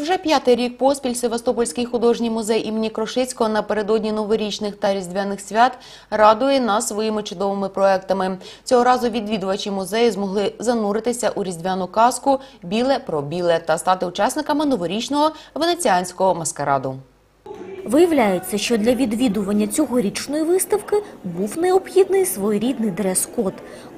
Вже п'ятий рік поспіль Севастопольський художній музей імені Крошицького напередодні новорічних та різдвяних свят радує нас своїми чудовими проектами. Цього разу відвідувачі музею змогли зануритися у різдвяну казку Біле про біле та стати учасниками новорічного венеціанського маскараду. Виявляється, що для відвідування цьогорічної виставки був необхідний своєрідний дрес-код.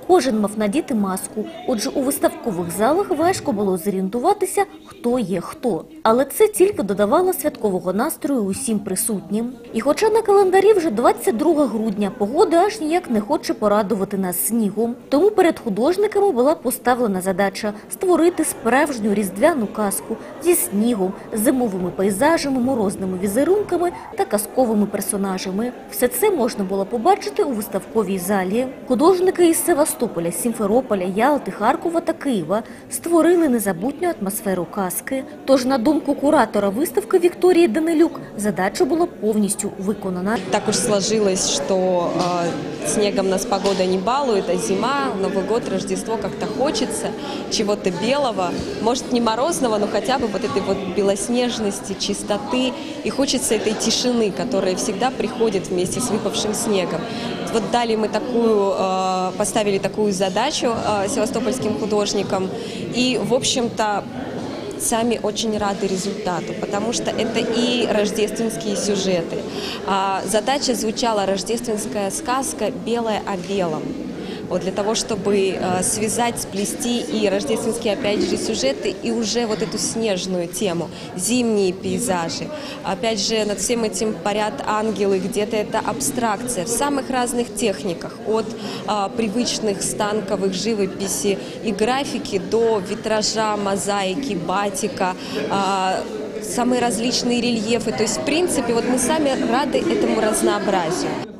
Кожен мав надіти маску, отже, у виставкових залах важко було зорієнтуватися, хто є хто. Але це тільки додавало святкового настрою усім присутнім. І хоча на календарі вже 22 грудня, погода аж ніяк не хоче порадувати нас снігом. Тому перед художниками була поставлена задача створити справжню різдвяну казку зі снігом, зимовими пейзажами, морозними візерунками та казковими персонажами. Все це можна було побачити у виставковій залі. Художники із Севастополя, Сімферополя, Ялти, Харкова та Києва створили незабутню атмосферу казки. Тож, на думку куратора виставки Вікторії Данилюк, задача була повністю виконана. Так уж сложилось, что э, снегом нас погода не балует, а зима, Новый год, Рождество как-то хочется чего-то белого, может не морозного, но хотя бы вот этой вот белоснежности, чистоты и хочется этой тишины, которая всегда приходит вместе с выпавшим снегом. Вот дали мы такую, э, поставили такую задачу э, севастопольским художникам и, в общем-то, сами очень рады результату, потому что это и рождественские сюжеты. А задача звучала рождественская сказка «Белое о белом». Вот для того, чтобы э, связать, сплести и рождественские, опять же, сюжеты, и уже вот эту снежную тему, зимние пейзажи. Опять же, над всем этим парят ангелы, где-то это абстракция в самых разных техниках, от а, привычных станковых живописи и графики до витража, мозаики, батика, а, самые различные рельефы. То есть, в принципе, вот мы сами рады этому разнообразию.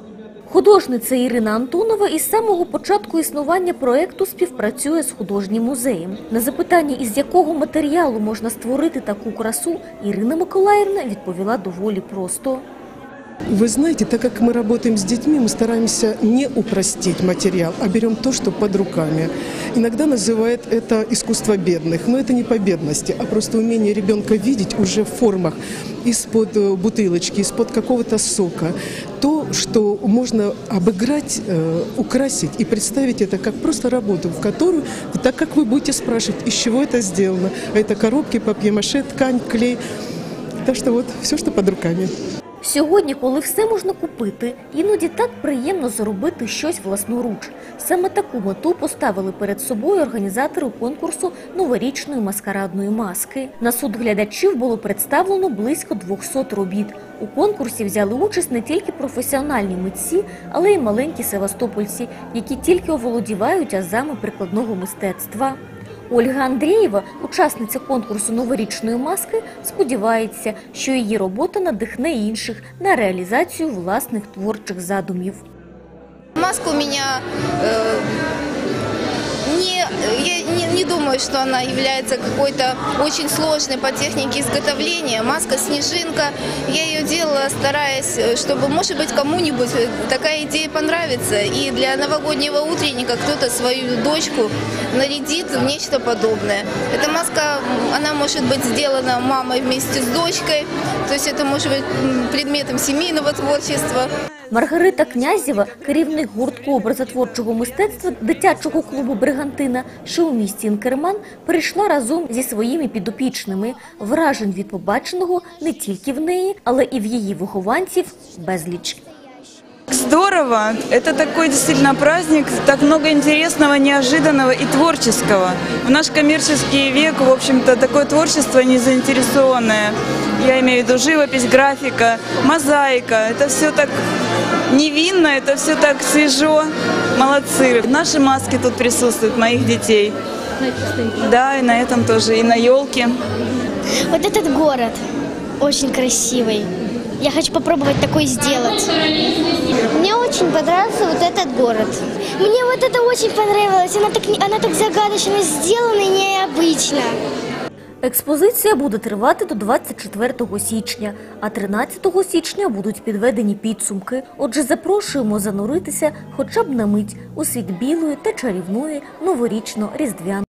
Художниця Ірина Антонова із самого початку існування проекту співпрацює з художнім музеєм. На запитання, із якого матеріалу можна створити таку красу, Ірина Миколаївна відповіла доволі просто. Вы знаете, так как мы работаем с детьми, мы стараемся не упростить материал, а берем то, что под руками. Иногда называют это искусство бедных, но это не по бедности, а просто умение ребенка видеть уже в формах из-под э, бутылочки, из-под какого-то сока. То, что можно обыграть, э, украсить и представить это как просто работу, в которую, так как вы будете спрашивать, из чего это сделано. А Это коробки, папье-маше, ткань, клей. Так что вот все, что под руками. Сьогодні, коли все можна купити, іноді так приємно зробити щось власноруч. Саме таку мету поставили перед собою організатори конкурсу новорічної маскарадної маски. На суд глядачів було представлено близько 200 робіт. У конкурсі взяли участь не тільки професіональні митці, але й маленькі севастопольці, які тільки оволодівають азами прикладного мистецтва. Ольга Андрієва, учасниця конкурсу новорічної маски, сподівається, що її робота надихне інших на реалізацію власних творчих задумів. Маска у мене... э, не, я думаю, что она является какой-то очень сложной по технике изготовления. Маска снежинка. Я ее делала, стараясь, э, чтобы, может быть, кому-нибудь э, такая идея понравится. И для новогоднего утренника кто-то свою дочку нарядит в нечто подобное. Эта маска, она может быть сделана мамой вместе с дочкой. То есть это может быть предметом семейного творчества. Маргарита Князєва, керівник гуртку образотворчого мистецтва дитячого клубу Бригантина, що у місті Інкерман, прийшла разом зі своїми підопічними. Вражень від побаченого не тільки в неї, але і в її вихованців безліч. Здорово! Это такой действительно праздник, так много интересного, неожиданного и творческого. В наш коммерческий век, в общем-то, такое творчество незаинтересованное. Я имею в виду живопись, графика, мозаика. Это все так невинно, это все так свежо. Молодцы. Наши маски тут присутствуют, моих детей. Да, и на этом тоже, и на елке. Вот этот город очень красивый. Я хочу попробовать такой сделать. Мне очень понравился вот этот город. Мне вот это очень понравилось. Она так, она так загадочно сделана и необычно. Експозиція буде тривати до 24 січня, а 13 січня будуть підведені підсумки. Отже, запрошуємо зануритися хоча б на мить у світ білої та чарівної новорічно-різдвяної